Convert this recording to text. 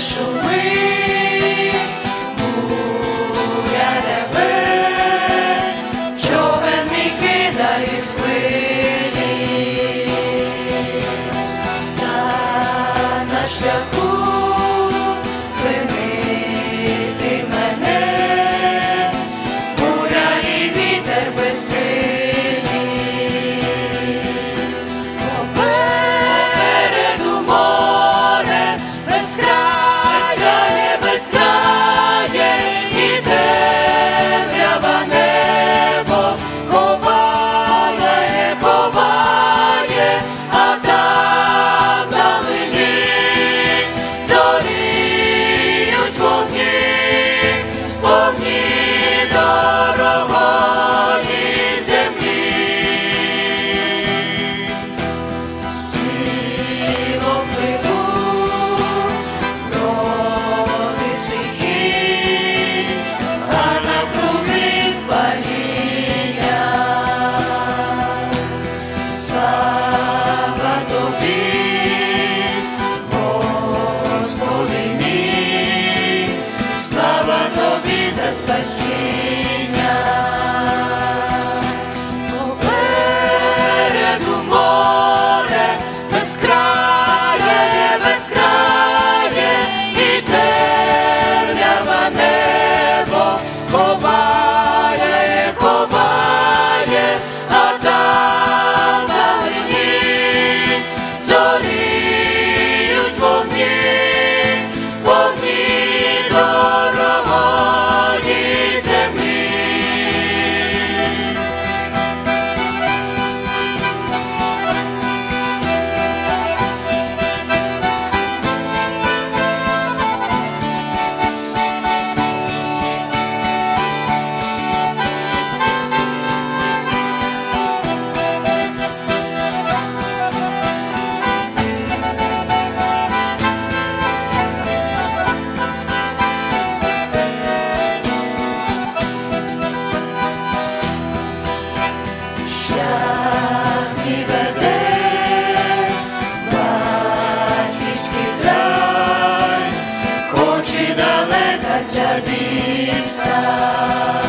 шумить, буря реве, кидають хвилі, на шляху. vai. vista.